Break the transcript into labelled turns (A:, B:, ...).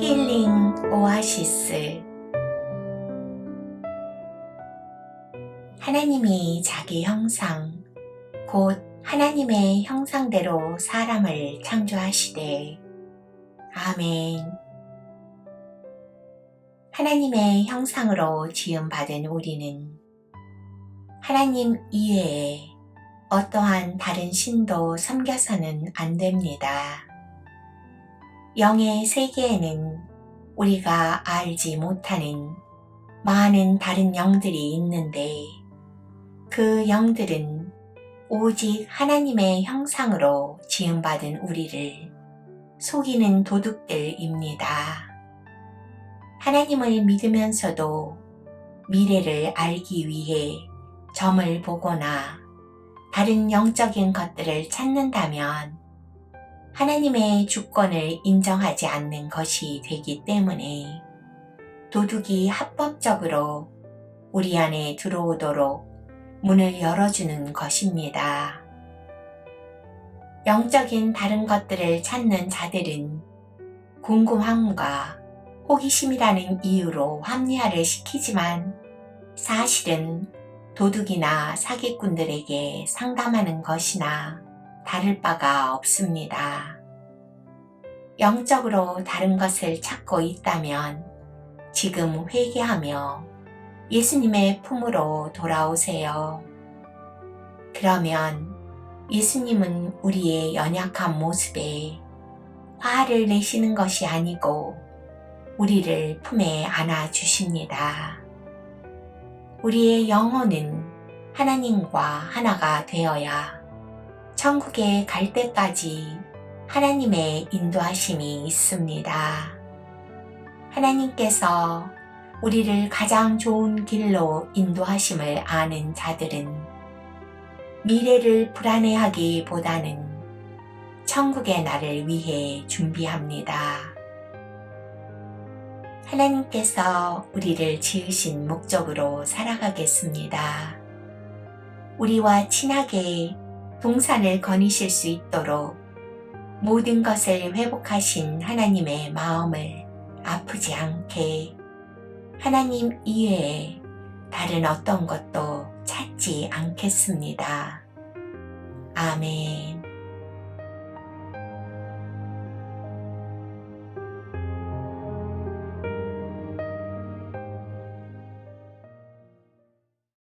A: 힐링 오아시스 하나님이 자기 형상, 곧 하나님의 형상대로 사람을 창조하시되, 아멘. 하나님의 형상으로 지음받은 우리는 하나님 이외에 어떠한 다른 신도 섬겨서는 안 됩니다. 영의 세계에는 우리가 알지 못하는 많은 다른 영들이 있는데 그 영들은 오직 하나님의 형상으로 지음받은 우리를 속이는 도둑들입니다. 하나님을 믿으면서도 미래를 알기 위해 점을 보거나 다른 영적인 것들을 찾는다면 하나님의 주권을 인정하지 않는 것이 되기 때문에 도둑이 합법적으로 우리 안에 들어오도록 문을 열어주는 것입니다. 영적인 다른 것들을 찾는 자들은 궁금함과 호기심이라는 이유로 합리화를 시키지만 사실은 도둑이나 사기꾼들에게 상담하는 것이나 다를 바가 없습니다. 영적으로 다른 것을 찾고 있다면 지금 회개하며 예수님의 품으로 돌아오세요. 그러면 예수님은 우리의 연약한 모습에 화를 내시는 것이 아니고 우리를 품에 안아 주십니다. 우리의 영혼은 하나님과 하나가 되어야 천국에 갈 때까지 하나님의 인도하심이 있습니다. 하나님께서 우리를 가장 좋은 길로 인도하심을 아는 자들은 미래를 불안해하기보다는 천국의 날을 위해 준비합니다. 하나님께서 우리를 지으신 목적으로 살아가겠습니다. 우리와 친하게 동산을 거니실 수 있도록 모든 것을 회복하신 하나님의 마음을 아프지 않게 하나님 이외에 다른 어떤 것도 찾지 않겠습니다. 아멘.